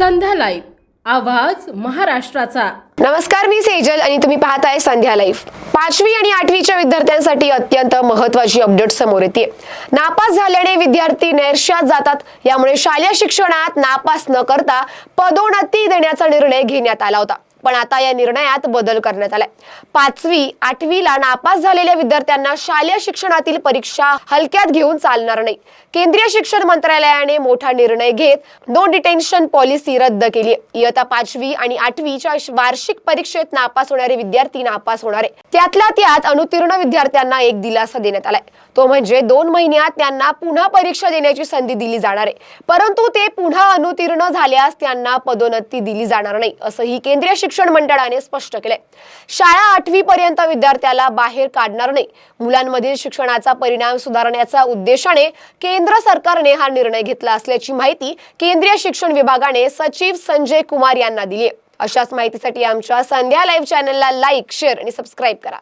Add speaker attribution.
Speaker 1: संध्या live. आवाज महाराष्ट्राचा.
Speaker 2: नमस्कार मी सेजल आणि तुम्ही पाहताय संध्या लाईव्ह. पाचवी आणि आठवीच्या विद्यार्थ्यांसाठी अत्यंत महत्वाची अपडेट समोर येते नापास झाल्याने विद्यार्थी नैरशात जातात. यामुळे शालेय शिक्षणात नापास न करता पदोन्नती देण्याचा निर्णय घेण्यात आला होता. पण आता या निर्णयात बदल करण्यात आलाय. पाचवी आठवीला नापास झालेल्या विद्यार्थ्यांना शालेय शिक्षणातील परीक्षा हलक्यात घेऊन चालणार नाही. केंद्रीय शिक्षण मंत्रालयाने मोठा निर्णय घेत नो डिटेन्शन पॉलिसी रद्द केली इयत्ता पाचवी आणि आठवीच्या वार्षिक परीक्षेत नापास होणारे विद्यार्थी नापास होणार आहे. त्यातल्या त्यात अनुतीर्ण विद्यार्थ्यांना एक दिलासा देण्यात आलाय. तो म्हणजे दोन महिन्यात त्यांना पुन्हा परीक्षा देण्याची संधी दिली जाणार आहे. परंतु ते पुन्हा अनुतीर्ण झाल्यास त्यांना पदोन्नती दिली जाणार नाही असंही केंद्रीय शिक्षण मंडळाने स्पष्ट केलंय शाळा आठवी पर्यंत विद्यार्थ्याला बाहेर काढणार नाही. मुलांमधील शिक्षणाचा परिणाम सुधारण्याच्या उद्देशाने केंद्र सरकारने हा निर्णय घेतला असल्याची माहिती केंद्रीय शिक्षण विभागाने सचिव संजय कुमार यांना दिली अशाच माहितीसाठी आमच्या संध्या लाईव्ह चॅनलला लाईक शेअर आणि सबस्क्राईब करा.